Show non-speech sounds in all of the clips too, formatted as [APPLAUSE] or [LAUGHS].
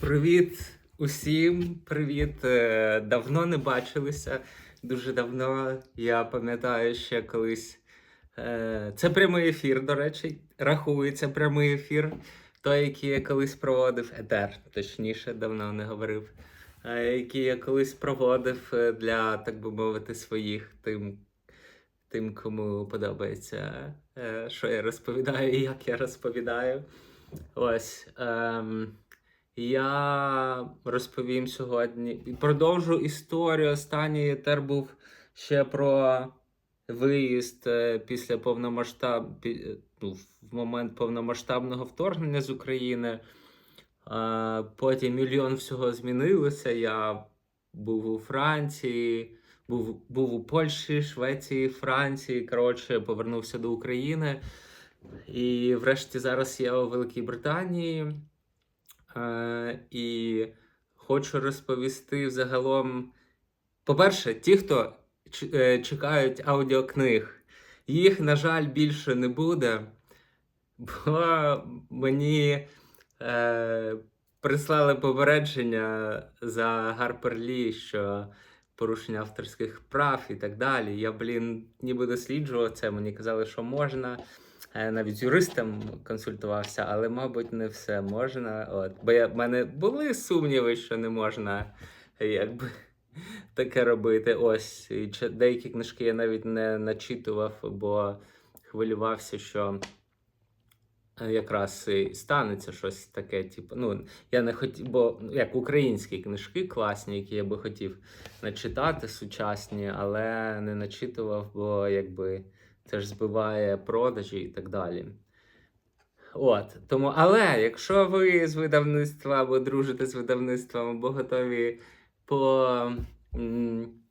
Привіт усім, привіт. Е, Давно не бачилися. Дуже давно. Я пам'ятаю ще колись. е, Це прямий ефір, до речі, рахується прямий ефір. Той, який я колись проводив, етер, точніше, давно не говорив. е, Який я колись проводив для, так би мовити, своїх тим, тим, кому подобається, що я розповідаю і як я розповідаю. Ось. Ем, я розповім сьогодні. Продовжу історію. Останній етер був ще про виїзд е, після повномасштаб... ну, в момент повномасштабного вторгнення з України. Е, Потім мільйон всього змінилося. Я був у Франції, був, був у Польщі, Швеції, Франції. Коротше, повернувся до України. І врешті зараз я у Великій Британії. Е, і хочу розповісти взагалом. По-перше, ті, хто е, чекають аудіокниг, їх, на жаль, більше не буде, бо мені е, прислали попередження за Harper Lee, що порушення авторських прав і так далі. Я, блін, ніби досліджував це, мені казали, що можна. Е, Навіть з юристом консультувався, але, мабуть, не все можна. От. Бо я, в мене були сумніви, що не можна якби, таке робити. Ось. І деякі книжки я навіть не начитував, бо хвилювався, що е, якраз і станеться щось таке. Типу, ну, я не хотів, бо як українські книжки класні, які я би хотів начитати, сучасні, але не начитував, бо якби це ж збиває продажі і так далі. От, тому, але якщо ви з видавництва або дружите з видавництвом, або готові по,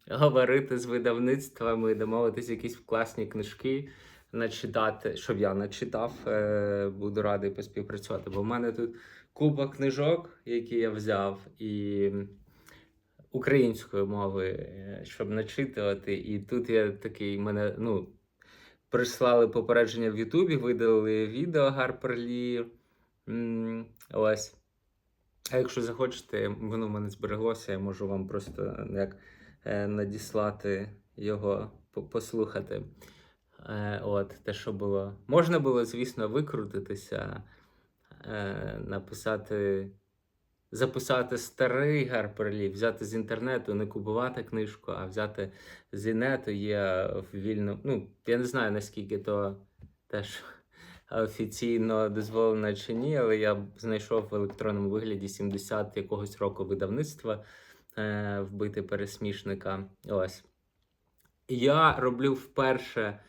говорити з видавництвами, домовитись якісь класні книжки, начитати, щоб я начитав, е, буду радий поспівпрацювати. Бо в мене тут купа книжок, які я взяв, і української мови, е, щоб начитувати. І тут я такий мене, ну, прислали попередження в Ютубі, видали відео Гарперлі. Ось. А якщо захочете, воно в мене збереглося, я можу вам просто як е, надіслати його послухати. Е, от, те, що було. Можна було, звісно, викрутитися, е, написати, записати старий Гарперлі, взяти з інтернету, не купувати книжку, а взяти з інету є в вільному. Ну, я не знаю, наскільки то теж офіційно дозволено чи ні, але я знайшов в електронному вигляді 70 якогось року видавництва е, вбити пересмішника. Ось. Я роблю вперше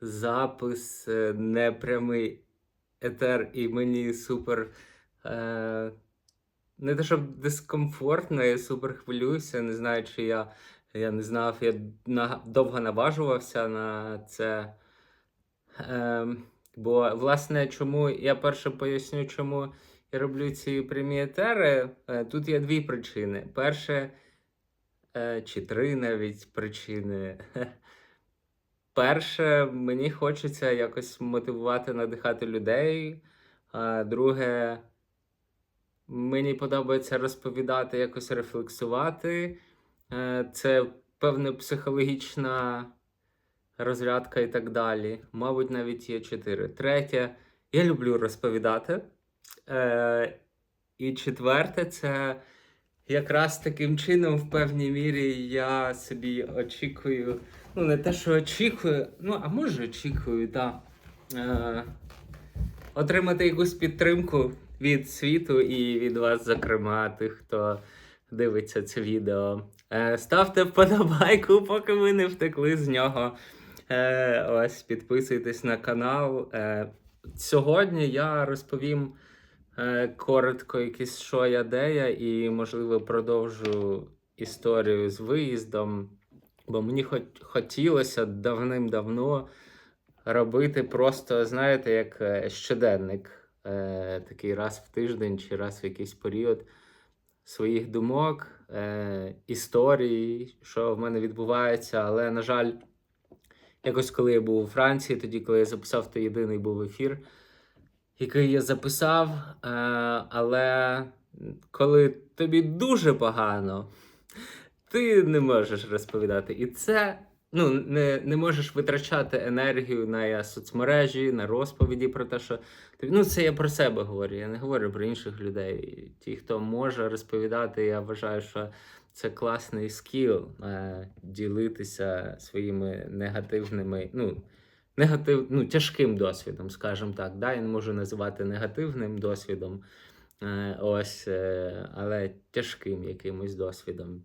запис е, непрямий етер, і мені супер. Е, не те, щоб дискомфортно, я супер хвилююся, не знаю, чи я. Я не знав, я на, довго наважувався на це. Ем, бо, власне, чому я перше поясню, чому я роблю ці прямі етери. Е, Тут є дві причини. Перше, е, чи три навіть причини. [LAUGHS] Перше, мені хочеться якось мотивувати, надихати людей. А друге, мені подобається розповідати, якось рефлексувати. Е, Це певна психологічна розрядка і так далі. Мабуть, навіть є чотири. Третє, я люблю розповідати. Е, І четверте, це якраз таким чином, в певній мірі, я собі очікую. Ну, не те, що очікую, ну, а може очікую, так. Е, отримати якусь підтримку від світу і від вас, зокрема, тих, хто дивиться це відео. Е, ставте вподобайку, поки ви не втекли з нього. Е, ось підписуйтесь на канал. Е, сьогодні я розповім коротко якісь що я де я, і, можливо, продовжу історію з виїздом. Бо мені хоч, хотілося давним-давно робити просто, знаєте, як щоденник, е, такий раз в тиждень чи раз в якийсь період своїх думок, е, історій, що в мене відбувається. Але, на жаль, якось коли я був у Франції, тоді, коли я записав той єдиний був ефір, який я записав, е, але коли тобі дуже погано, ти не можеш розповідати. І це ну, не, не можеш витрачати енергію на соцмережі, на розповіді про те, що ну, це я про себе говорю. Я не говорю про інших людей. Ті, хто може розповідати, я вважаю, що це класний скіл е, ділитися своїми негативними, ну, негатив, ну, тяжким досвідом, скажімо так. Да? Я не можу називати негативним досвідом, е, ось, е, але тяжким якимось досвідом.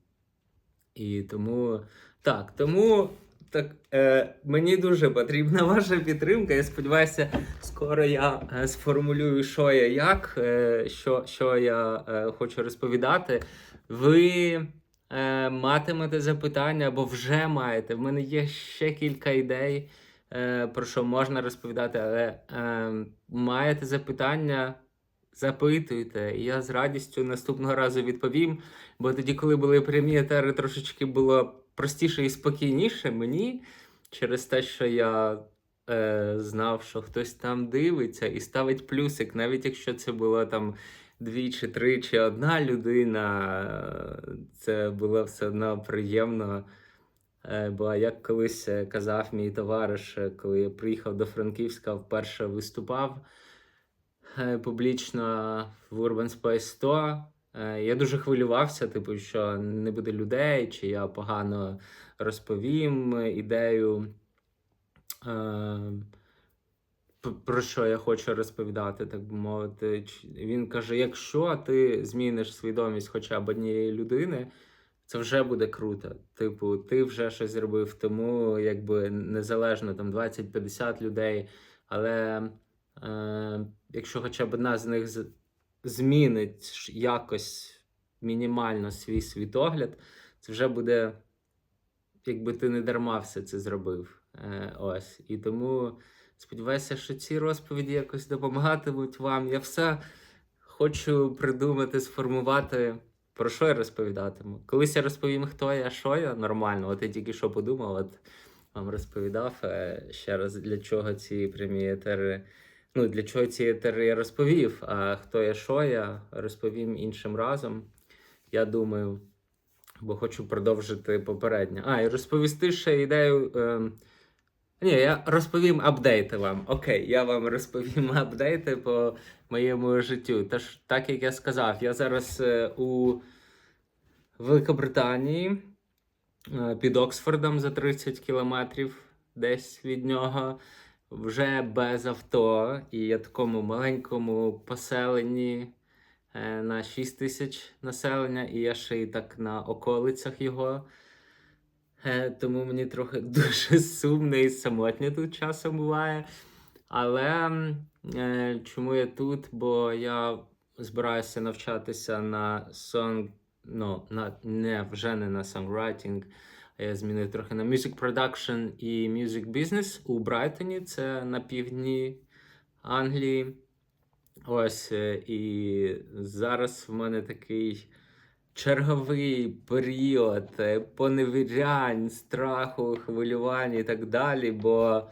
І тому так, тому так, е, мені дуже потрібна ваша підтримка. Я сподіваюся, скоро я е, сформулюю, що я як, е, що, що я е, хочу розповідати. Ви е, матимете запитання або вже маєте. В мене є ще кілька ідей, е, про що можна розповідати, але е, маєте запитання. Запитуйте, і я з радістю наступного разу відповім. Бо тоді, коли були прямі етери, трошечки було простіше і спокійніше мені через те, що я е, знав, що хтось там дивиться і ставить плюсик, навіть якщо це було там дві чи три чи одна людина, це було все одно приємно. Е, Бо як колись е, казав мій товариш, е, коли я приїхав до Франківська, вперше виступав публічно в Urban Space 100. Е, Я дуже хвилювався, типу, що не буде людей, чи я погано розповім ідею, е, про що я хочу розповідати, так мовити. Він каже: якщо ти зміниш свідомість хоча б однієї людини, це вже буде круто. Типу, ти вже щось зробив, тому якби незалежно там 20-50 людей. Але е, якщо хоча б одна з них змінить якось мінімально свій світогляд, це вже буде, якби ти не дарма все це зробив. Е, ось. І тому сподіваюся, що ці розповіді якось допомагатимуть вам. Я все хочу придумати, сформувати. Про що я розповідатиму? Колись я розповім, хто я, що я нормально. От я тільки що подумав, от вам розповідав е, ще раз, для чого ці прямі. Ну, для чого ці етери я розповів, а хто я, що я, розповім іншим разом. Я думаю, бо хочу продовжити попереднє. А, і розповісти ще ідею. Е... Ні, я розповім апдейти вам. Окей, я вам розповім [LAUGHS] апдейти по моєму життю. Тож, так як я сказав, я зараз е, у Великобританії е, під Оксфордом за 30 кілометрів десь від нього, вже без авто, і я такому маленькому поселенні е, на 6 тисяч населення, і я ще й так на околицях його. Е, Тому мені трохи [LAUGHS] дуже сумно і самотньо тут часом буває. Але е, чому я тут? Бо я збираюся навчатися на сон... ну, на не вже не на songwriting, я змінив трохи на music production і music business у Брайтоні, це на півдні Англії. Ось е, і зараз в мене такий черговий період е, поневірянь, страху, хвилювань і так далі, бо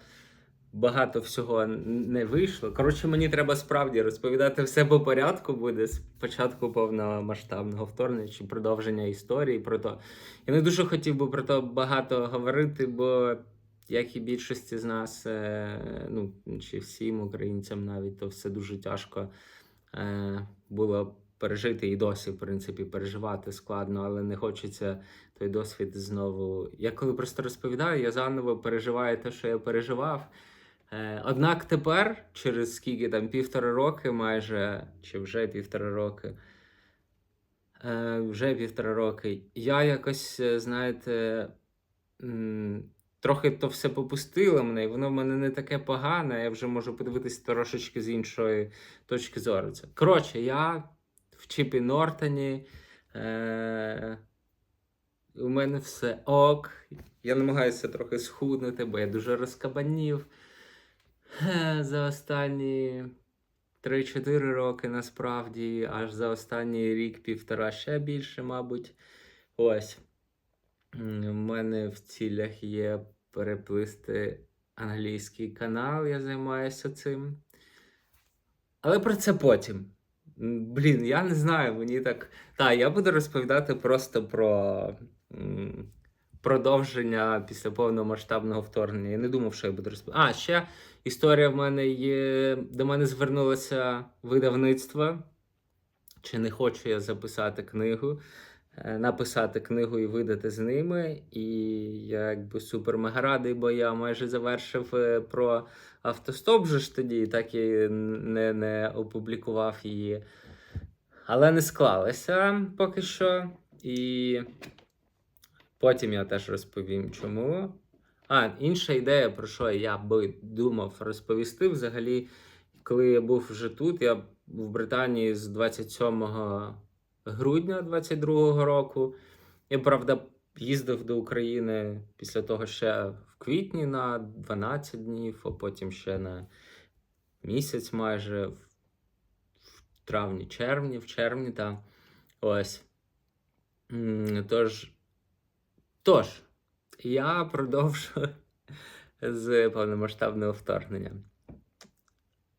багато всього не вийшло. Коротше, мені треба справді розповідати все по порядку буде з початку повномасштабного вторгнення чи продовження історії. Про то я не дуже хотів би про то багато говорити, бо як і більшості з нас, е, ну чи всім українцям навіть, то все дуже тяжко е, було пережити і досі, в принципі, переживати складно, але не хочеться той досвід знову. Я коли просто розповідаю, я заново переживаю те, що я переживав. Е, Однак тепер, через скільки там півтора роки, майже чи вже півтора роки, е, вже півтора роки, я якось, е, знаєте, трохи то все попустило мене, і воно в мене не таке погане. Я вже можу подивитися трошечки з іншої точки зору. Коротше, я в Чіпі Нортоні. У мене все ок. Я намагаюся трохи схуднути, бо я дуже розкабанів. [LAUGHS] За останні 3-4 роки насправді, аж за останній рік-півтора ще більше, мабуть. Ось. У мене в цілях є переплисти англійський канал, я займаюся цим. Але про це потім. Блін, я не знаю, мені так. Так, я буду розповідати просто про продовження після повномасштабного вторгнення. Я не думав, що я буду розповідати. А, ще історія в мене є. До мене звернулося видавництво. Чи не хочу я записати книгу, е, написати книгу і видати з ними. І я якби супер мега радий, бо я майже завершив е, про автостоп же ж тоді, так і не, не опублікував її. Але не склалося поки що. І потім я теж розповім, чому. А, інша ідея, про що я би думав розповісти. Взагалі, коли я був вже тут, я в Британії з 27 грудня 22 року. Я, правда, їздив до України після того ще в квітні на 12 днів, а потім ще на місяць майже в в травні, червні, в червні, та ось. Тож, тож, я продовжую з повномасштабного вторгнення.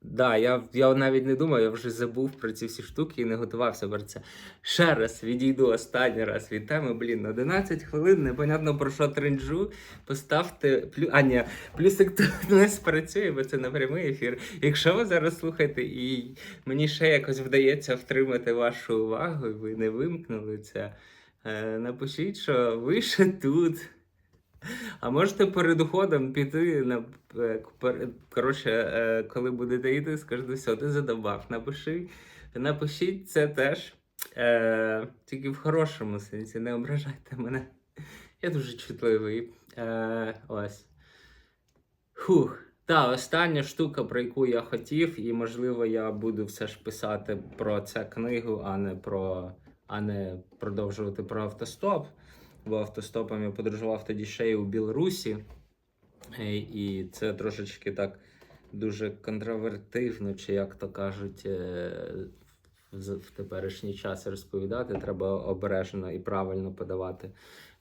Да, я, я навіть не думав, я вже забув про ці всі штуки і не готувався про це. Ще раз відійду останній раз від теми. Блін, 11 хвилин, непонятно про що тренджу. Поставте плю... А, ні, плюсик тут [LAUGHS] не спрацює, бо це не прямий ефір. Якщо ви зараз слухаєте, і мені ще якось вдається втримати вашу увагу, і ви не вимкнули це. Е, Напишіть, що ви ще тут. А можете перед уходом піти на е, коротше, е, коли будете йти, скажете, все, ти задобав. Напиши, напишіть це теж. Е, тільки в хорошому сенсі, не ображайте мене. Я дуже чутливий. Е, ось. Хух. Та, остання штука, про яку я хотів, і можливо я буду все ж писати про цю книгу, а не про а не продовжувати про автостоп. Бо автостопом я подорожував тоді ще й у Білорусі. Е, І це трошечки так дуже контровертивно, чи як то кажуть, е, в теперішній час розповідати. Треба обережно і правильно подавати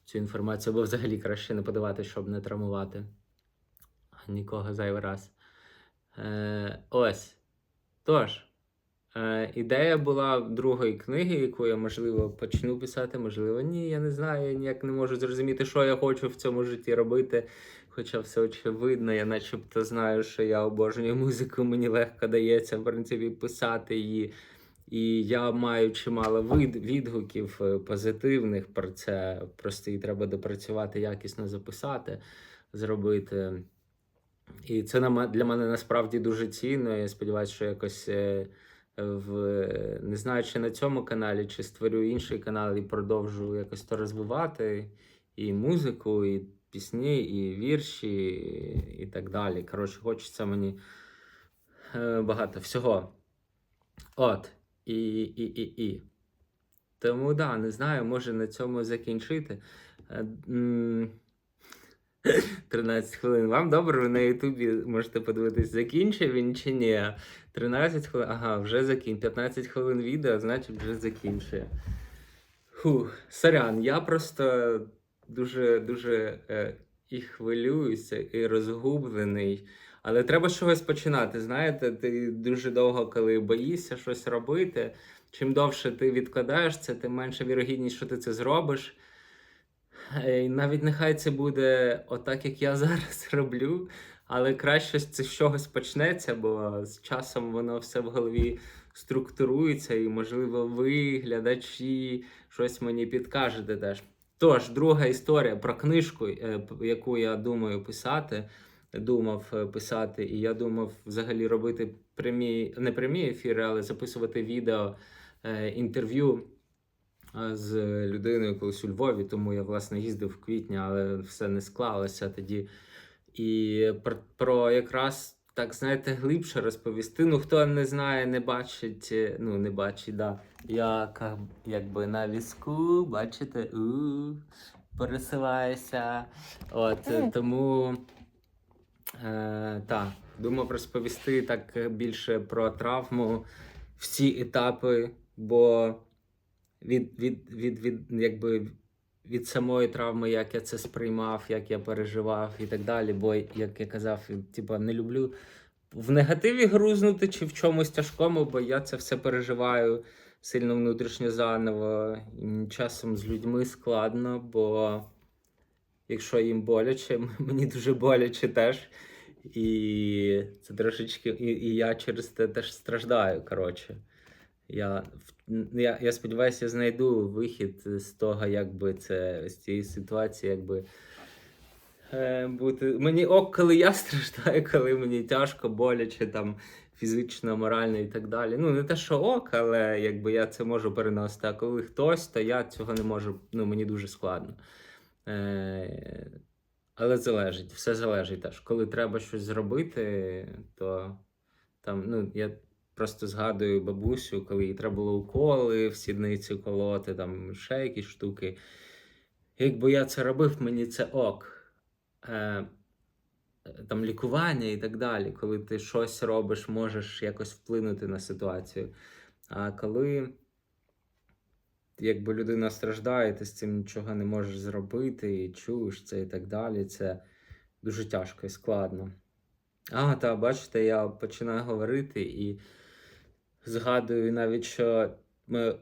цю інформацію, або взагалі краще не подавати, щоб не травмувати нікого зайвий раз. Е, ось. Тож. Е, ідея була другої книги, яку я, можливо, почну писати, можливо, ні. Я не знаю, я ніяк не можу зрозуміти, що я хочу в цьому житті робити. Хоча все очевидно, я начебто знаю, що я обожнюю музику, мені легко дається, в принципі, писати її. І я маю чимало від, відгуків е, позитивних про це. Просто її треба допрацювати, якісно записати, зробити. І це для мене насправді дуже цінно. Я сподіваюся, що якось е, в не знаю, чи на цьому каналі, чи створю інший канал і продовжу якось то розвивати і музику, і пісні, і вірші, і, так далі. Коротше, хочеться мені е, багато всього. От. І, і, і, і. Тому да, не знаю, може на цьому закінчити. Е, м, 13 хвилин. Вам добре, ви на Ютубі можете подивитись, закінчив він чи ні. 13 хвилин. Ага, вже закін. 15 хвилин відео, значить вже закінчує. Фух, сорян, я просто дуже дуже е, і хвилююся, і розгублений. Але треба чогось починати. Знаєте, ти дуже довго, коли боїшся щось робити. Чим довше ти відкладаєш це, тим менша вірогідність, що ти це зробиш. Е, навіть нехай це буде отак, як я [LAUGHS] зараз роблю, але краще це з чогось почнеться, бо з часом воно все в голові структурується, і, можливо, ви, глядачі, щось мені підкажете теж. Тож, друга історія про книжку, е, яку я думаю писати, думав е, писати, і я думав взагалі робити прямі, не прямі ефіри, але записувати відео інтерв'ю з людиною колись у Львові, тому я власне їздив в квітні, але все не склалося тоді. І про, про якраз так знаєте глибше розповісти. Ну хто не знає, не бачить, е, ну не бачить, да. Я ка- якби на візку, бачите, у пересилаюся. От е, тому е, так, думав розповісти так е, більше про травму, всі етапи, бо від, від, від, від, якби, від самої травми, як я це сприймав, як я переживав і так далі. Бо, як я казав, типу, не люблю в негативі грузнути чи в чомусь тяжкому, бо я це все переживаю сильно внутрішньо заново. І часом з людьми складно, бо якщо їм боляче, [LAUGHS] мені дуже боляче теж. І це трошечки, і, і я через це теж страждаю. Коротше. Я, я, я сподіваюся, я знайду вихід з того, як би це з цієї ситуації, якби е, бути. Мені ок, коли я [LAUGHS] страждаю, коли мені тяжко, боляче, там фізично, морально і так далі. Ну, не те, що ок, але якби я це можу переносити. А коли хтось, то я цього не можу. Ну, мені дуже складно. Е, але залежить, все залежить теж. Коли треба щось зробити, то там, ну, я просто згадую бабусю, коли їй треба було уколи в сідниці колоти, там ще якісь штуки. Якби я це робив, мені це ок. Е, там лікування і так далі. Коли ти щось робиш, можеш якось вплинути на ситуацію. А коли якби людина страждає, ти з цим нічого не можеш зробити, і чуєш це і так далі, це дуже тяжко і складно. А, та, бачите, я починаю говорити і згадую навіть, що ми,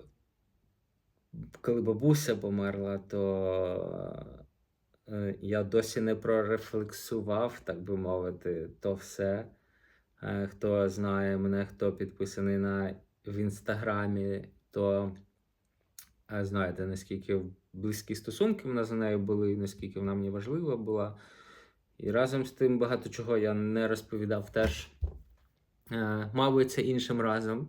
коли бабуся померла, то е, я досі не прорефлексував, так би мовити, то все. Е, Хто знає мене, хто підписаний на в інстаграмі, то е, знаєте, наскільки близькі стосунки в нас з нею були, наскільки вона мені важлива була. І разом з тим багато чого я не розповідав теж. Е, Мабуть, це іншим разом.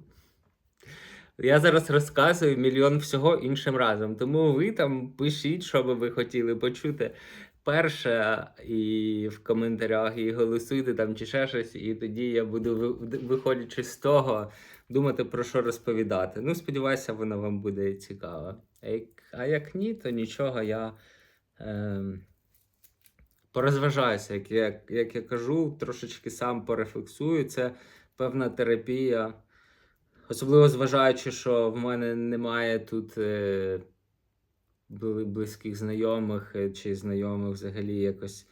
Я зараз розказую мільйон всього іншим разом. Тому ви там пишіть, що би ви хотіли почути перше, і в коментарях, і голосуйте там чи ще щось, і тоді я буду, виходячи з того, думати про що розповідати. Ну, сподіваюся, воно вам буде цікаво. А як, ні, то нічого я. Ем, порозважаюся, як я, як я кажу, трошечки сам порефлексую. Це певна терапія. Особливо зважаючи, що в мене немає тут е, близьких знайомих е, чи знайомих взагалі якось.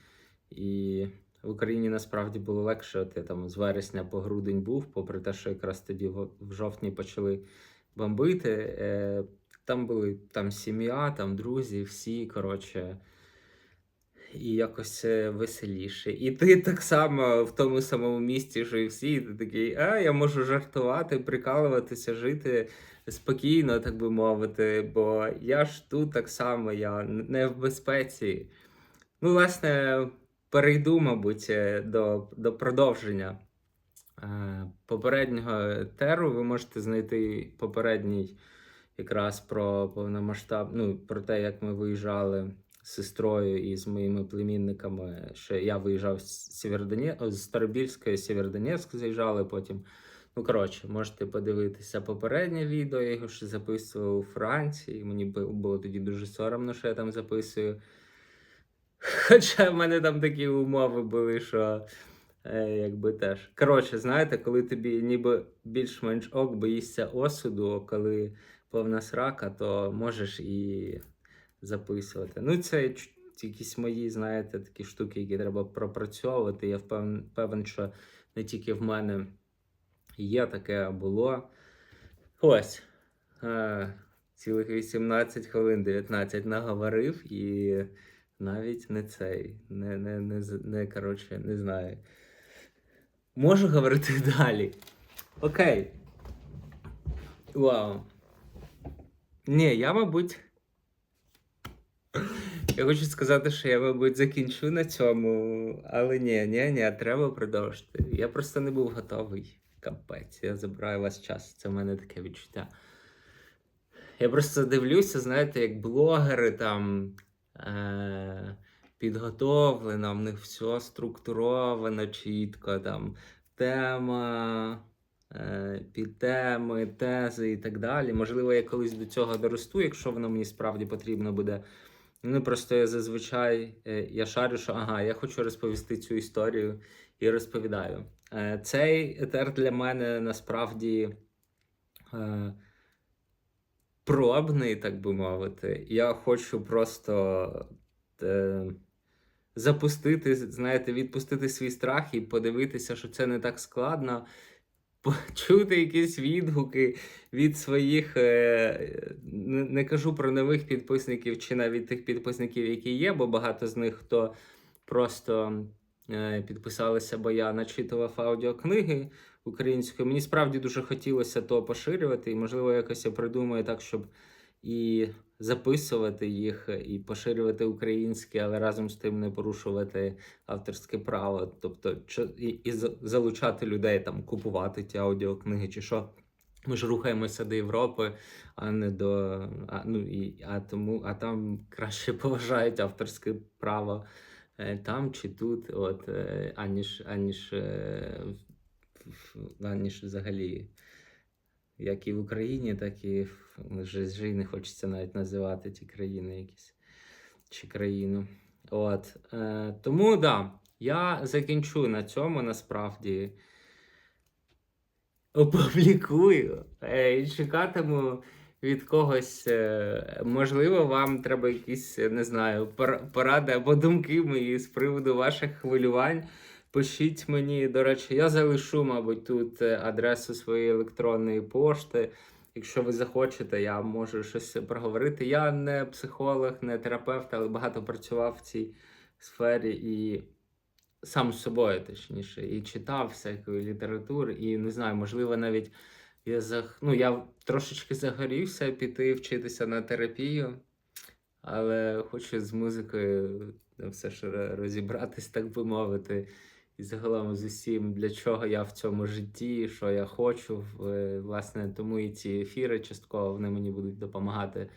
І в Україні насправді було легше. От я там з вересня по грудень був, попри те, що якраз тоді в, жовтні почали бомбити. Е, там були там сім'я, там друзі, всі, коротше і якось е, веселіше. І ти так само в тому самому місці, що і всі, і ти такий, а я можу жартувати, прикалуватися, жити спокійно, так би мовити, бо я ж тут так само, я не в безпеці. Ну, власне, перейду, мабуть, е, до, до продовження. Е, Попереднього теру ви можете знайти попередній якраз про повномасштаб, ну, про те, як ми виїжджали з сестрою і з моїми племінниками. Ще я виїжджав з Сєвєродоне... з Старобільська, Сєвєродонецьк заїжджали потім. Ну, коротше, можете подивитися попереднє відео, я його ще записував у Франції. Мені було тоді дуже соромно, що я там записую. Хоча в мене там такі умови були, що е, якби теж. Коротше, знаєте, коли тобі ніби більш-менш ок, боїшся осуду, коли повна срака, то можеш і записувати. Ну, це якісь мої, знаєте, такі штуки, які треба пропрацьовувати. Я впевнений, певен, що не тільки в мене є таке, а було. Ось. Е, цілих 18 хвилин, 19 наговорив і навіть не цей, не, не, не, не коротше, не знаю. Можу говорити [LAUGHS] далі. Окей. Вау. Ні, я, мабуть. Я хочу сказати, що я, мабуть, закінчу на цьому, але ні, ні, ні, треба продовжити. Я просто не був готовий. Капець, я забираю вас час. Це в мене таке відчуття. Я просто дивлюся, знаєте, як блогери там е- підготовлено, в них все структуровано чітко, там тема, е- підтеми, тези і так далі. Можливо, я колись до цього доросту, якщо воно мені справді потрібно буде. Ну, просто я зазвичай е, я шарю, що ага, я хочу розповісти цю історію і розповідаю. Е, Цей етер для мене насправді е, пробний, так би мовити. Я хочу просто запустити, знаєте, відпустити свій страх і подивитися, що це не так складно. Почути якісь відгуки від своїх, е, не кажу про нових підписників чи навіть тих підписників, які є, бо багато з них хто просто е, підписалися, бо я начитував аудіокниги українською. Мені справді дуже хотілося то поширювати, і, можливо, якось я придумаю так, щоб і записувати їх, і поширювати українське, але разом з тим не порушувати авторське право. Тобто, і, і залучати людей там купувати ті аудіокниги, чи що. Ми ж рухаємося до Європи, а не до. А, ну, і, а, тому, а там краще [LAUGHS] поважають авторське право е, там чи тут, от, е, аніж, аніж, е, аніж взагалі. Як і в Україні, так і в вже, не хочеться навіть називати ті країни якісь чи країну. От. Е, тому да, я закінчу на цьому насправді. Опублікую е, і чекатиму від когось. Е, можливо, вам треба якісь, не знаю, поради або думки мої з приводу ваших хвилювань. Пишіть мені, до речі, я залишу, мабуть, тут адресу своєї електронної пошти. Якщо ви захочете, я можу щось проговорити. Я не психолог, не терапевт, але багато працював в цій сфері і сам з собою, точніше, і читав всякої літератури, і не знаю, можливо, навіть я зах... ну, я трошечки загорівся піти вчитися на терапію, але хочу з музикою все ж ро- розібратись, так би мовити. І загалом з усім, для чого я в цьому житті, що я хочу. Власне, тому і ці ефіри частково вони мені будуть допомагати.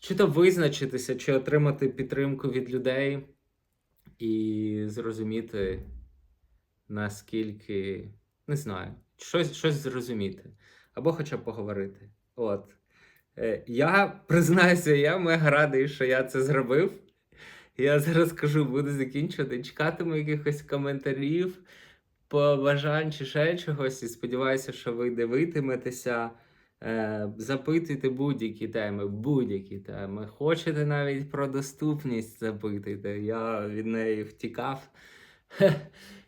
Чи то визначитися, чи отримати підтримку від людей і зрозуміти, наскільки не знаю, щось, щось зрозуміти. Або хоча б поговорити. От. Е, Я признаюся, я мега радий, що я це зробив. Я зараз кажу, буду закінчувати. Чекатиму якихось коментарів, побажань чи ще чогось. І сподіваюся, що ви дивитиметеся. Е, запитуйте будь-які теми, будь-які теми. Хочете навіть про доступність запитуйте. Я від неї втікав.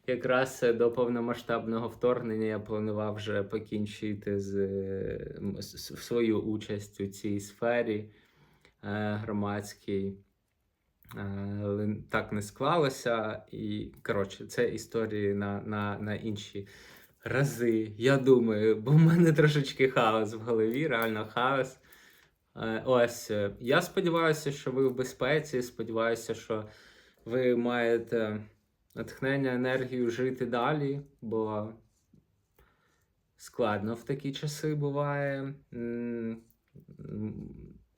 Якраз до повномасштабного вторгнення я планував вже покінчити з, свою участь у цій сфері е, громадській. Е, Але так не склалося. І, коротше, це історії на, на, на інші рази. Я думаю, бо в мене трошечки хаос в голові, реально хаос. Е, Ось, е, я сподіваюся, що ви в безпеці. Сподіваюся, що ви маєте натхнення, енергію жити далі, бо складно в такі часи буває.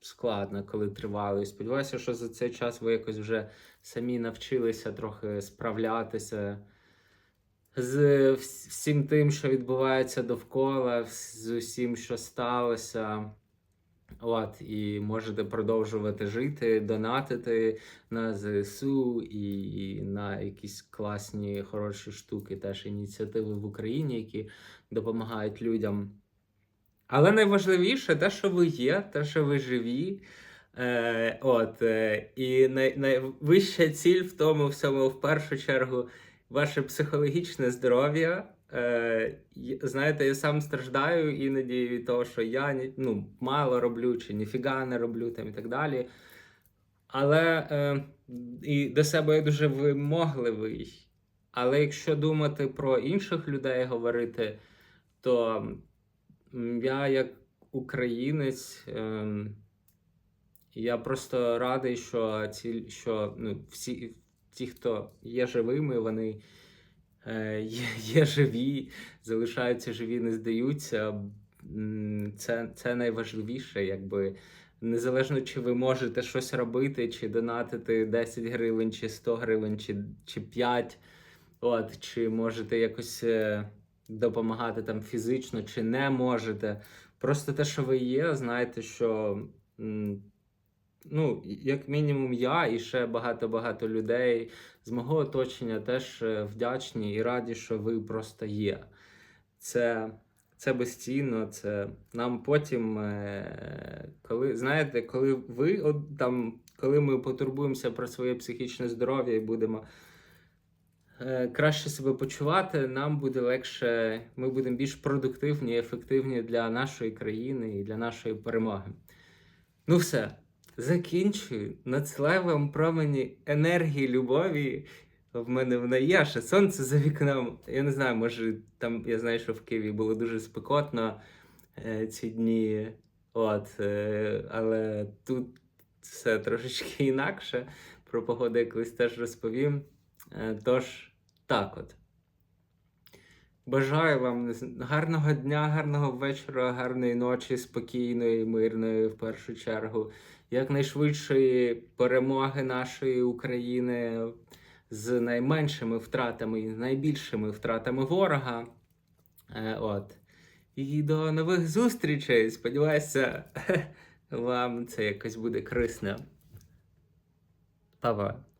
Складно, коли тривало. І сподіваюся, що за цей час ви якось вже самі навчилися трохи справлятися з всім тим, що відбувається довкола, з усім, що сталося. От, і можете продовжувати жити, донатити на ЗСУ і на якісь класні, хороші штуки, теж ініціативи в Україні, які допомагають людям. Але найважливіше те, що ви є, те, що ви живі. Е, от, е, і най, найвища ціль в тому всьому, в першу чергу, ваше психологічне здоров'я. Е, знаєте, я сам страждаю іноді від того, що я ну, мало роблю, чи ніфіга не роблю там і так далі. Але е, і до себе я дуже вимогливий. Але якщо думати про інших людей говорити, то я як українець, ем, я просто радий, що ці, що ну, всі ті, хто є живими, вони е, є, є живі, залишаються живі, не здаються. Це, це найважливіше, якби. Незалежно, чи ви можете щось робити, чи донатити 10 гривень, чи 100 гривень, чи, чи 5, от, чи можете якось е, допомагати там фізично, чи не можете. Просто те, що ви є, знаєте, що ну, як мінімум, я і ще багато-багато людей з мого оточення теж е, вдячні і раді, що ви просто є. Це, це безцінно, це нам потім, е, коли знаєте, коли ви от, там, коли ми потурбуємося про своє психічне здоров'я і будемо краще себе почувати, нам буде легше, ми будемо більш продуктивні і ефективні для нашої країни і для нашої перемоги. Ну все, закінчую. Надсилаю вам промені енергії, любові. В мене вона є, ще сонце за вікном. Я не знаю, може там я знаю, що в Києві було дуже спекотно е, ці дні. От, е, але тут все трошечки інакше. Про погоду я колись теж розповім. Е, тож, так от. Бажаю вам гарного дня, гарного вечора, гарної ночі, спокійної, мирної в першу чергу, якнайшвидшої перемоги нашої України з найменшими втратами і найбільшими втратами ворога. Е, от. І до нових зустрічей. Сподіваюся, [LAUGHS] вам це якось буде корисно. Па-па.